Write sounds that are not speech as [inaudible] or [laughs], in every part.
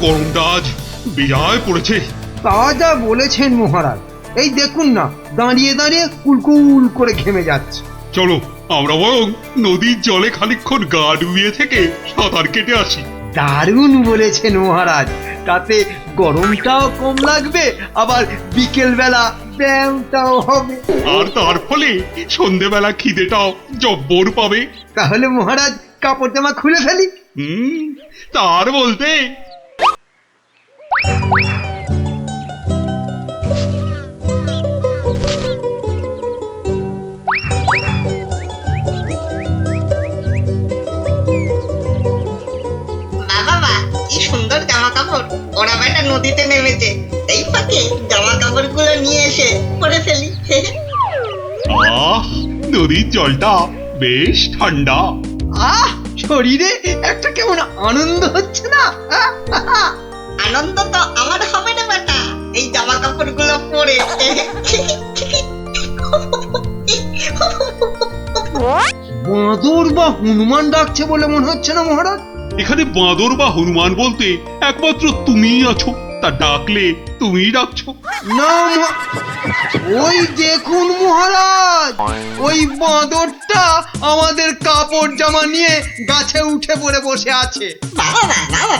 গরমটা আজ বেজায় পড়েছে। তা যা বলেছেন মহারাজ। এই দেখুন না দাঁড়িয়ে দাঁড়িয়ে কুলকুল করে ঘেমে যাচ্ছে। চলো আমরা বরং নদীর জলে খানিকক্ষণ গা ডুবিয়ে থেকে সাঁতার কেটে আসি। দারুণ বলেছেন মহারাজ। তাতে গরমটাও কম লাগবে আবার বিকেল বেলা ব্যায়ামটাও হবে। আর তার ফলে সন্ধেবেলা খিদেটাও জব্বর পাবে। তাহলে মহারাজ কাপড় জামা খুলে ফেলি। হুম তার বলতে সুন্দর জামা কাপড় ওরা বেটা নদীতে নেমেছে। এই ফাঁকে জামা কাপড়গুলো নিয়ে এসে পরে ফেলি। আহ নদীর জলটা বেশ ঠান্ডা। আহ শরীরে একটা কেমন আনন্দ হচ্ছে না। আনন্দ তো আমার হবে না বেটা। এই জামা কাপড়গুলো পরে বাঁদর বা হনুমান ডাকছে বলে মনে হচ্ছে না মহারাজ? এখানে বাঁদর বা হনুমান বলতে একমাত্র তুমিই আছো। তা ডাকলে তুমিই ডাকছো। না ওই দেখুন মহারাজ ওই বাঁদরটা আমাদের কাপড় জামা নিয়ে গাছে উঠে পড়ে বসে আছে। বাবা বাবা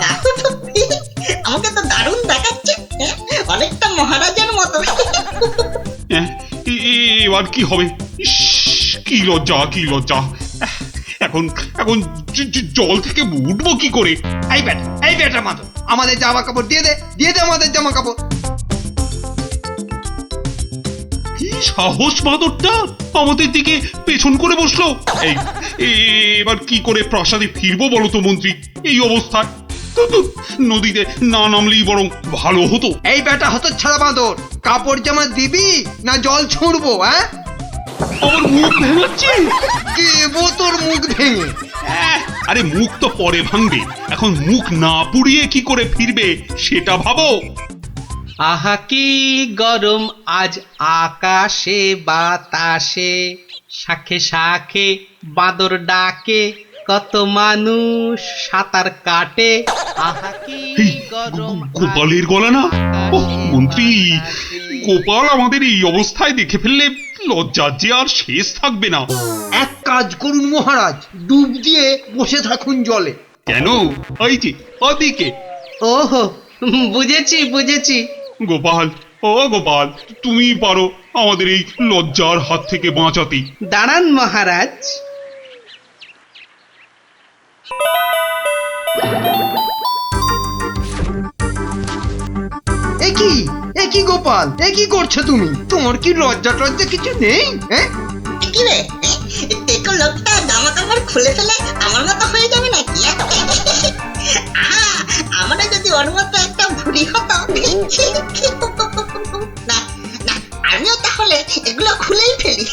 আমাকে তো দারুণ দেখাচ্ছে। হ্যাঁ? অনেকটা মহারাজের মতো। এ- এবার কি হবে? কি লজ্জা কি লজ্জা। এখন এখন জল থেকে উঠবো কি করে? এই বেটা এই বেটা মাতো আমাদের জামা কাপড় দিয়ে দে দিয়ে দে আমাদের জামা কাপড়। সাহস বাঁদরটা আমাদের দিকে পেছন করে বসল। এই এবার কি করে প্রাসাদে ফিরবো বলো তো মন্ত্রী? এই অবস্থায়। নদীতে না নামলেই বরং ভালো হতো। এই বেটা হতো ছাড়া বাঁদর কাপড় জামা দিবি না জল ছুঁড়বো হ্যাঁ? আমার মুখ ভেঙাচ্ছে দেবো তোর মুখ ভেঙে। আরে মুখ তো পরে ভাঙবে। এখন মুখ না পুড়িয়ে কি করে ফিরবে সেটা ভাবো। আহা কি গরম আজ আকাশে বাতাসে। শাখে শাখে বাদর ডাকে কত মানুষ সাঁতার কাটে। আহা কি গরম গোপালের গলা না? ও মন্ত্রী গোপাল আমাদের এই অবস্থায় দেখে ফেললে লজ্জার যে আর শেষ থাকবে না। এক কাজ করুন মহারাজ ডুব দিয়ে বসে থাকুন জলে। কেন? ওই যে ওদিকে। ওহো বুঝেছি বুঝেছি। গোপাল ও গোপাল তুমি পারো আমাদের এই লজ্জার হাত থেকে বাঁচাতে। দাঁড়ান মহারাজ। গোপাল? করছ তুমি? তোমার কি লজ্জা টজ্জা কিছু নেই? হ্যাঁ? কি রে? লোকটা জামা কাপড় খুলে ফেলে আমার মতো হয়ে যাবে নাকি? যদি ওর মতো একটা ভুড়ি হতো না না আমিও তাহলে এগুলো খুলেই ফেলি।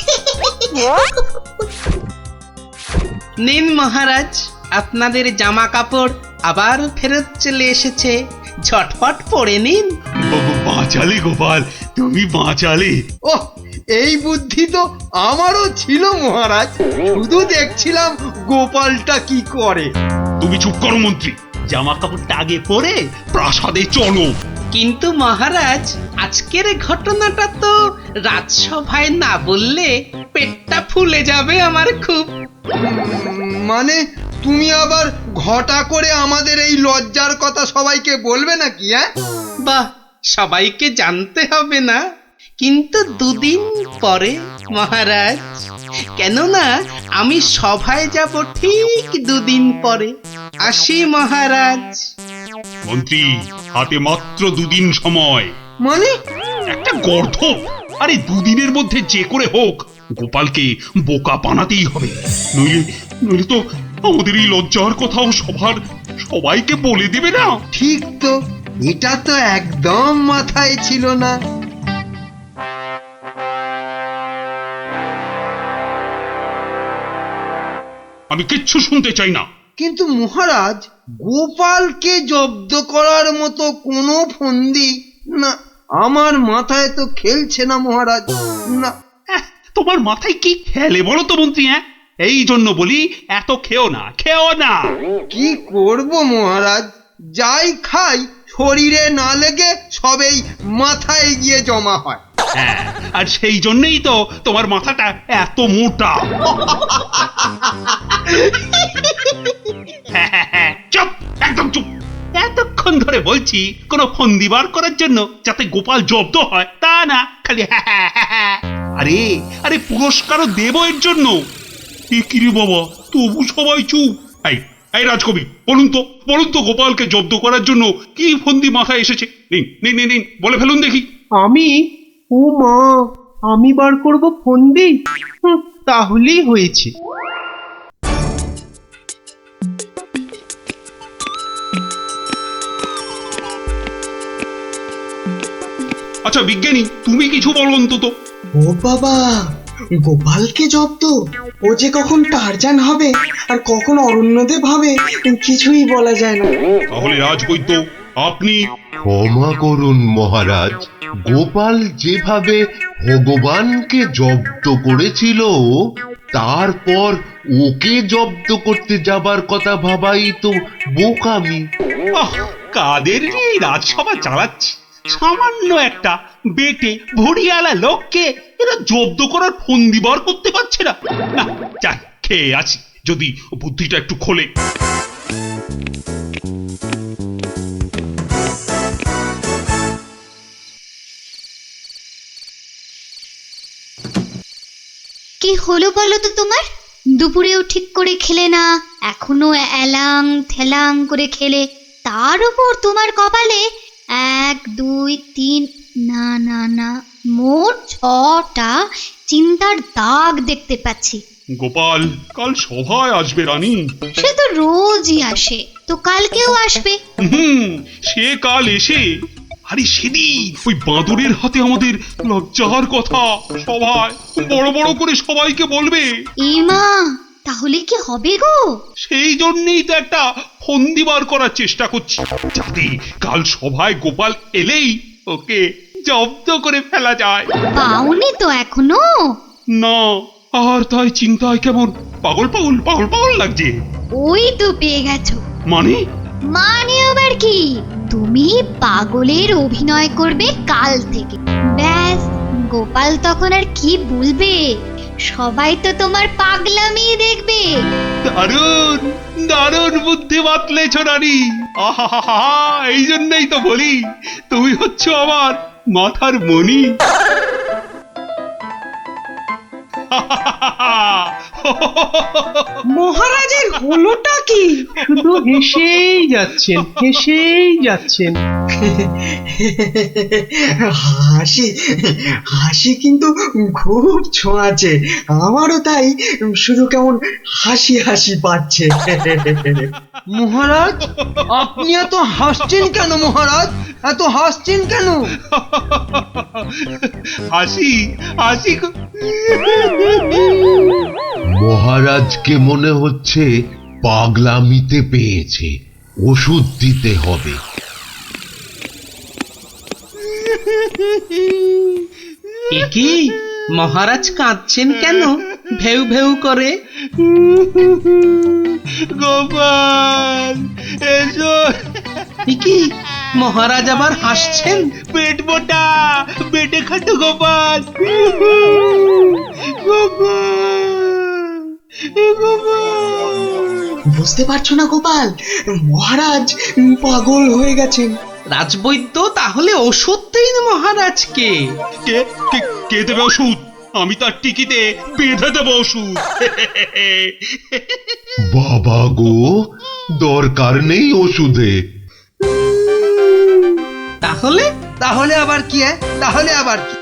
[laughs] নিন মহারাজ আপনাদের জামা কাপড় আবার ফেরত চলে এসেছে। ঝটপট পরে নিন। বাঁচালে গোপাল তুমি বাঁচালে। ও এই বুদ্ধি তো আমারও ছিল মহারাজ। শুধু দেখছিলাম গোপালটা কি করে। তুমি চুপ করো মন্ত্রী। জামা কাপড়টা আগে পরে প্রাসাদে চলো। কিন্তু মহারাজ আজকের ঘটনাটা তো রাজসভায় না বললে পেটটা ফুলে যাবে আমার খুব। মানে তুমি আবার ঘটা করে আমাদের এই লজ্জার কথা সবাইকে বলবে নাকি হ্যাঁ? বাহ সবাইকে জানতে হবে না। কিন্তু দুদিন পরে মহারাজ কেননা আমি সভায় যাব ঠিক দুদিন পরে। আসি মহারাজ। মন্ত্রী হাতে মাত্র দুদিন সময়। মানে? একটা গর্ধ আরে দুদিনের মধ্যে যে করে হোক গোপালকে বোকা বানাতেই হবে। নইলে নইলে তো আমাদের এই লজ্জার কথাও সবার সবাইকে বলে দেবে না? ঠিক তো এটা তো একদম মাথায় ছিল না। আমি কিচ্ছু শুনতে চাই না। কিন্তু মহারাজ গোপালকে জব্দ করার মতো কোনো ফন্দি না আমার মাথায় তো খেলছে না মহারাজ না। আহ, তোমার মাথায় কি খেলে বলো তো মন্ত্রী হ্যাঁ? এই জন্য বলি এত খেও না খেও না। কি করব মহারাজ? যাই খাই শরীরে না লেগে সবেই মাথায় গিয়ে জমা হয়। হ্যাঁ আর সেই জন্যই তো তোমার মাথাটা এত মোটা। হ্যাঁ, হ্যাঁ, হ্যাঁ, চুপ একদম চুপ। এতক্ষণ ধরে বলছি কোনো ফন্দি বার করার জন্য যাতে গোপাল জব্দ হয় তা না খালি হ্যাঁ, হ্যাঁ, হ্যাঁ, হ্যাঁ। আরে আরে পুরস্কারও দেব এর জন্য। এ কি রে বাবা? তবু সবাই চুপ। এই এই রাজকবি বলুন তো বলুন তো গোপালকে জব্দ করার জন্য কি ফন্দি মাথায় এসেছে? নিন নিন নিন, নিন বলে ফেলুন দেখি। আমি? ও মা আমি বার করব ফন্দি? তাহলেই হয়েছে। আচ্ছা বিজ্ঞানী তুমি কিছু বলো অন্তত। ও বাবা গোপালকে জব্দ? ও যে কখন টারজান হবে আর কখন অরণ্যদেব হবে কিছুই বলা যায় না। তাহলে রাজবৈদ্য আপনি? ক্ষমা করুন মহারাজ। গোপাল যেভাবে ভগবানকে জব্দ করেছিল তারপর ওকে জব্দ করতে যাবার কথা ভাবাই তো বোকামি। কাদের যে এই রাজসভা চালাচ্ছে? সামান্য একটা বেটে ভড়িয়ালা লোককে এরা জব্দ করার ফন্দি বার করতে পারছে না। না, যাই, খেয়ে আছি যদি বুদ্ধিটা একটু খোলে। কি হলো বলো তো তোমার? দুপুরেও ঠিক করে খেলে না, এখনও এলাং থেলাং করে খেলে, তার উপর তোমার কপালে এক দুই তিন না না না মোট ছটা চিন্তার দাগ দেখতে পাচ্ছি। গোপাল কাল সভায় আসবে রানী। সে তো রোজই আসে তো কালকেও আসবে। হুম সে কাল এসে আরে সেদিন ওই বাঁদরের হাতে আমাদের লজ্জার কথা সভায় বড় বড় করে সবাইকে বলবে। ইমা তাহলে কি হবে গো? সেই জন্যই তো একটা ফন্দি বার করার চেষ্টা করছি। যাতে কাল সভায় গোপাল এলেই ওকে জব্দ করে ফেলা যায়। পাওনি তো এখনও। না আর তাই চিন্তায় কেমন? পাগল পাগল পাগল পাগল লাগছে। ওই তো পেয়ে গেছো। মানে? মানে আবার কি? তুমি পাগলের অভিনয় করবে কাল থেকে। ব্যাস গোপাল তখন আর কি বলবে? সবাই তো তোমার পাগলামি দেখবে। দারুণ দারুণ বুদ্ধি বাতলেছো রানী। আহা এই জন্যই তো বলি, তুমি হচ্ছ আমার মাথার মণি। মহারাজের হলোটা কি? শুধু হেসেই যাচ্ছেন হেসেই যাচ্ছেন। হাসি হাসি কিন্তু খুব ছোঁয়াছে আমারও তাই শুধু কেমন হাসি হাসি পাচ্ছে। মহারাজ আপনি এত হাসছেন কেন মহারাজ? এত হাসছেন কেন? হাসি হাসি মহারাজকে মনে হচ্ছে পাগলামিতে পেয়েছে ওষুধ দিতে হবে। এ কি? মহারাজ কাঁদছেন কেন? ভেউ ভেউ করে। গোপাল এসো। কি? মহারাজ আবার হাসছেন? পেট মোটা পেটে খাটো গোপাল। গোপাল। বুঝতে পারছ না গোপাল মহারাজ পাগল হয়ে গেছেন। রাজবৈদ্য তাহলে ওষুধ দিন মহারাজকে। কে? কে? কে দেবে ওষুধ? আমি তার টিকিতে বেঁধে দেবো ওষুধ। বাবা গো দরকার নেই ওষুধে। তাহলে? তাহলে আবার কি হ্যাঁ তাহলে আবার কি?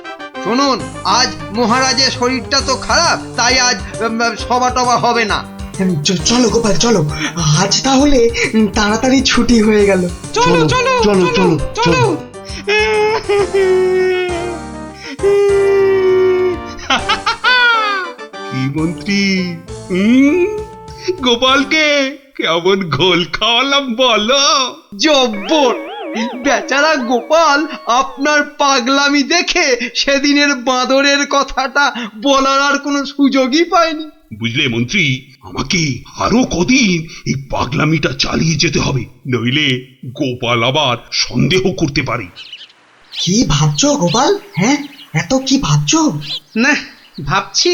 শুনুন আজ মহারাজের শরীরটা তো খারাপ তাই আজ সভা টভা হবে না। চলো গোপাল চলো। আজ তাহলে তাড়াতাড়ি ছুটি হয়ে গেল। চলো চলো চলো চলো। চলো। [laughs] কি মন্ত্রী? গোপালকে কেমন ঘোল খাওয়ালাম বলো? জব্বর বেচারা গোপাল আপনার পাগলামি দেখে সেদিনের বাঁদরের কথাটা বলার আর কোনো সুযোগই পায়নি। বুঝলে মন্ত্রী আমাকে আরও কদিন এই পাগলামিটা চালিয়ে যেতে হবে নইলে গোপাল আবার সন্দেহ করতে পারে। কি ভাবছ গোপাল? হ্যাঁ এত কি ভাবছ? না ভাবছি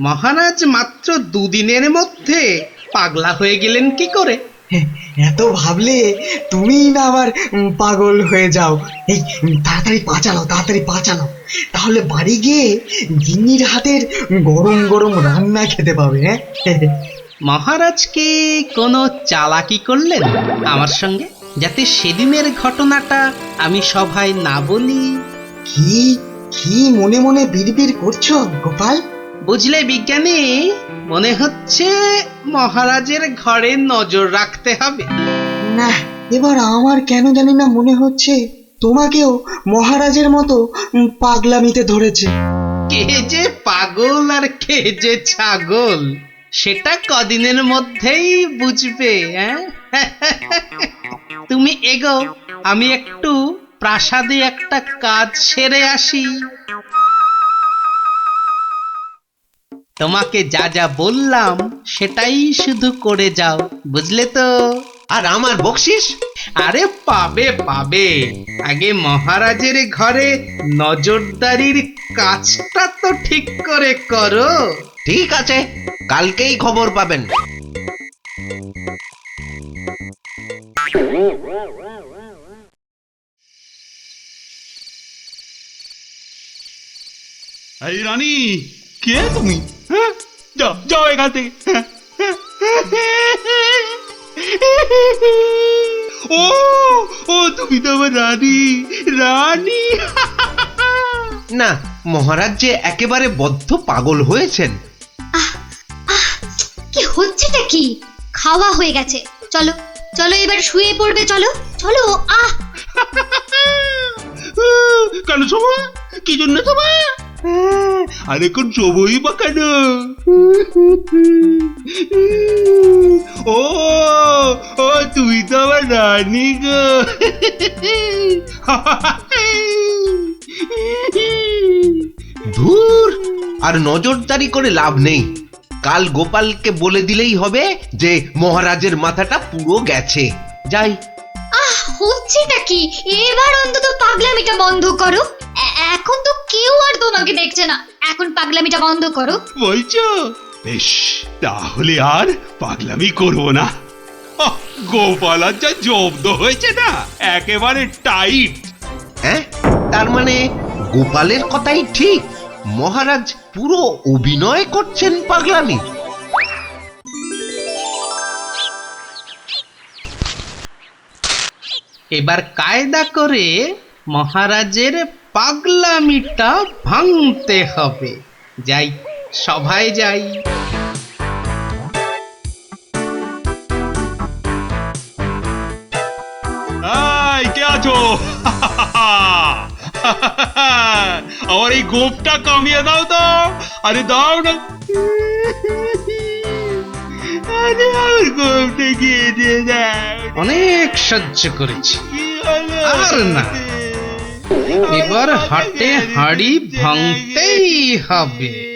মহারাজ মাত্র দুদিনের মধ্যে পাগলা হয়ে গেলেন কি করে? এত ভাবলে তুমিই না আবার পাগল হয়ে যাও। এই তাড়াতাড়ি পাচালো তাড়াতাড়ি পাচালো। তাহলে বাড়ি গিয়ে গিন্নির হাতের গরম গরম রান্না খেতে পাবে হ্যাঁ? মহারাজ কি কোনো চালাকি করলেন আমার সঙ্গে? যাতে সেদিনের ঘটনাটা আমি সভায় না বলি। কি কি মনে মনে বিড়বিড় করছ গোপাল? বুঝলে বিজ্ঞানী মনে হচ্ছে মহারাজের ঘরে নজর রাখতে হবে। না এবার আমার কেন জানি না মনে হচ্ছে তোমাকেও মহারাজের মতো পাগলামিতে ধরেছে। কে যে পাগল আর কে যে ছাগল সেটা কদিনের মধ্যেই বুঝবে হ্যাঁ [laughs] তুমি এগো আমি একটু প্রাসাদে একটা কাজ সেরে আসি। তোমাকে যা যা বললাম, সেটাই শুধু করে যাও, বুঝলে তো? আর আমার বকশিস? আরে পাবে পাবে। আগে মহারাজের ঘরে নজরদারির কাজটা তো ঠিক করে করো। ঠিক আছে, কালকেই খবর পাবেন। এই রানী কে তুমি? হ্যাঁ? যাও যাও এখান থেকে। ও ও তুমি তো আমার রানী রানী। না মহারাজ যে একেবারে বদ্ধ পাগল হয়েছেন। কি হচ্ছেটা কি? খাওয়া হয়ে গেছে। চলো চলো এবার শুয়ে পড়বে চলো চলো আহ। কেন সমা? কি জন্য সমা আর এখন সময় বা কেন ও ও তুই তো আমার রানী গো ধুর আর নজরদারি করে লাভ নেই। কাল গোপালকে বলে দিলেই হবে যে মহারাজের মাথাটা পুরো গেছে। যাই। আহ হচ্ছেটা কি? এবার অন্তত পাগলামিটা বন্ধ করো। এখন তো কেউ আর তোমাকে দেখছে না। এখন পাগলামিটা বন্ধ করো। বলছো? বেশ তাহলে আর পাগলামি করব না। গোপাল আর যা জব্দ হয়েছে না একেবারে টাইট। হ্যাঁ তার মানে গোপালের কথাই ঠিক। মহারাজ পুরো অভিনয় করছেন পাগলামি। এবার কায়দা করে মহারাজের পাগলামিটা ভাঙতে হবে। যাই সভায় যাই। কে আছো? আমার এই গোপটা কামিয়ে দাও তো। আরে দাও না। অনেক সহ্য করেছি। আর না। এবার হাটে হাড়ি ভাঙতেই হবে।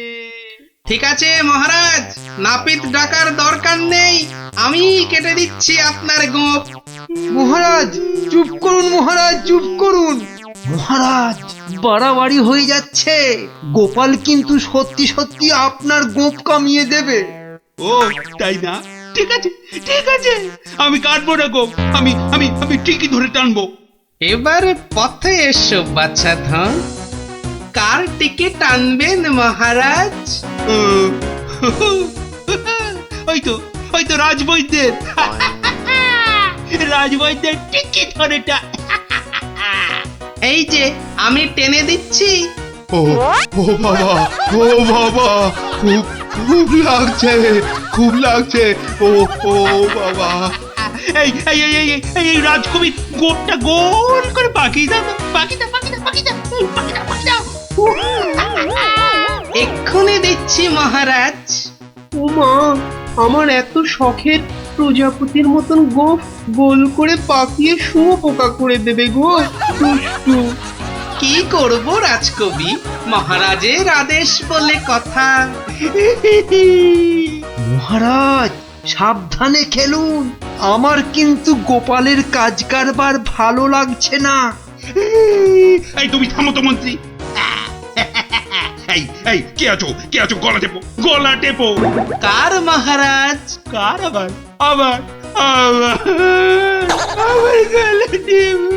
ঠিক আছে মহারাজ নাপিত ডাকার দরকার নেই। আমি কেটে দিচ্ছি আপনার গোপ। মহারাজ চুপ করুন মহারাজ চুপ করুন। মহারাজ বাড়াবাড়ি হয়ে যাচ্ছে। গোপাল কিন্তু সত্যি সত্যি আপনার গোপ কামিয়ে দেবে। ও তাই না? ঠিক আছে ঠিক আছে। আমি কাটবো না গোপ। আমি আমি আমি ঠিকই ধরে টানবো। এবার পথে এসো বাচ্চা ধন। কার টিকিট আনবেন মহারাজ? ওই তো ওই তো রাজবৈদ্যের। রাজবৈদ্যের ঠিকই ধরে টা- এই যে আমি টেনে দিচ্ছি। ও ও বাবা ও বাবা খুব খুব লাগছে খুব লাগছে। ও ও বাবা। এই এই এই এই এই এই রাজকবির গোটটা গোল করে বাকি দাও বাকি দাও বাকি দাও বাকি দাও বাকি দাও বাকি দাও এক্ষুনি দিচ্ছি মহারাজ। ও মা আমার এত শখের প্রজাপতির মতন গোফ গোল করে পাকিয়ে শুয়োপোকা করে দেবে গো দুষ্টু। কি করব রাজকবি? মহারাজের আদেশ বলে কথা। মহারাজ সাবধানে খেলুন। আমার কিন্তু গোপালের কাজ কারবার ভালো লাগছে না। এই তুমি থামো তো মন্ত্রী। এই এই কে আছো? কে আছো? গলা টেপো গলা টেপো। কার মহারাজ? কার আবার? আবার আবার আবার গলা টেপো।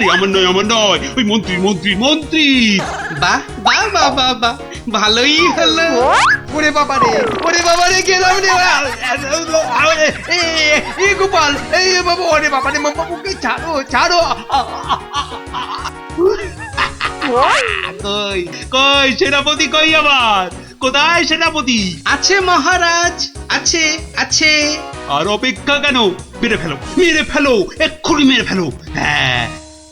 আরে আমার নয় আমার নয়। ওই মন্ত্রী মন্ত্রী মন্ত্রী। বাহ বাহ বাহ বাহ বাহ। ভালোই হলো। ওরে বাবা রে ওরে বাবা রে গেলাম রে। এ গোপাল এই বাবা ওরে বাবা রে বাবাকে ছাড়ো ছাড়ো। কই কই সেনাপতি কই আবার? কোথায় সেনাপতি? আছে মহারাজ আছে আছে। আর অপেক্ষা কেন? মেরে ফেলো মেরে ফেলো এক্ষুনি মেরে ফেলো। হ্যাঁ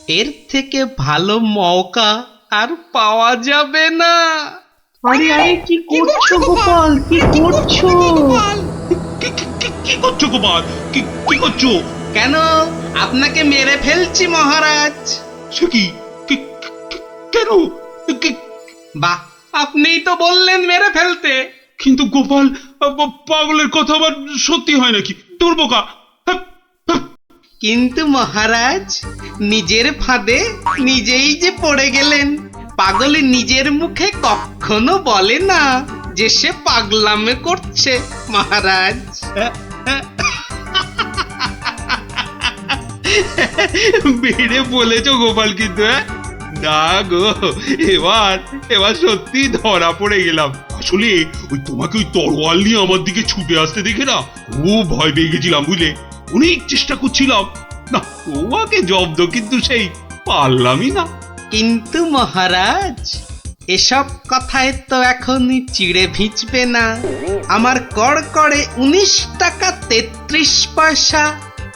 এর থেকে ভালো মৌকা আর পাওয়া যাবে না। আরে আরে কি করছ গোপাল? কি করছ? কি- করছ গোপাল? কি কি করছ? কেন? আপনাকে মেরে ফেলছি মহারাজ। সে কি? কেন? কি- বাহ আপনিই তো বললেন মেরে ফেলতে। কিন্তু গোপাল পাগলের কথা আবার সত্যি হয় নাকি? তোর বোকা। কিন্তু মহারাজ, নিজের ফাঁদে নিজেই যে পড়ে গেলেন, পাগল নিজের মুখে কখনো বলে না যে সে পাগলামে করছে, মহারাজ। বেড়ে বলেছ গোপাল কিন্তু হ্যাঁ? না গো, এবার এবার সত্যি ধরা পড়ে গেলাম। আসলে ওই তোমাকে ওই তরোয়াল নিয়ে আমার দিকে ছুটে আসতে দেখে না খুব ভয় পেয়ে গেছিলাম, বুঝলে? অনেক চেষ্টা করছিলাম। না তোমাকে জব্দ কিন্তু সেই পারলামই না। কিন্তু মহারাজ এসব কথায় তো এখন চিড়ে ভিজবে না। আমার কড় করে উনিশ টাকা তেত্রিশ পয়সা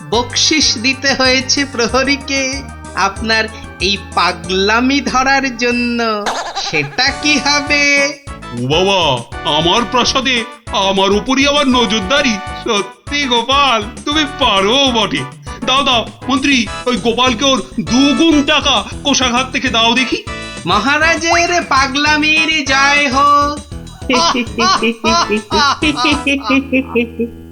বকশিস দিতে হয়েছে প্রহরীকে। আপনার এই পাগলামি ধরার জন্য সেটা কি হবে? ও বাবা আমার প্রাসাদে আমার উপরই আবার নজরদারি। সত্যি গোপাল তুমি পারো বটে। দাও দাও মন্ত্রী ওই গোপালকে ওর দুগুণ টাকা কোষাঘাত থেকে দাও দেখি। মহারাজের পাগলামির জয় হোক। [laughs]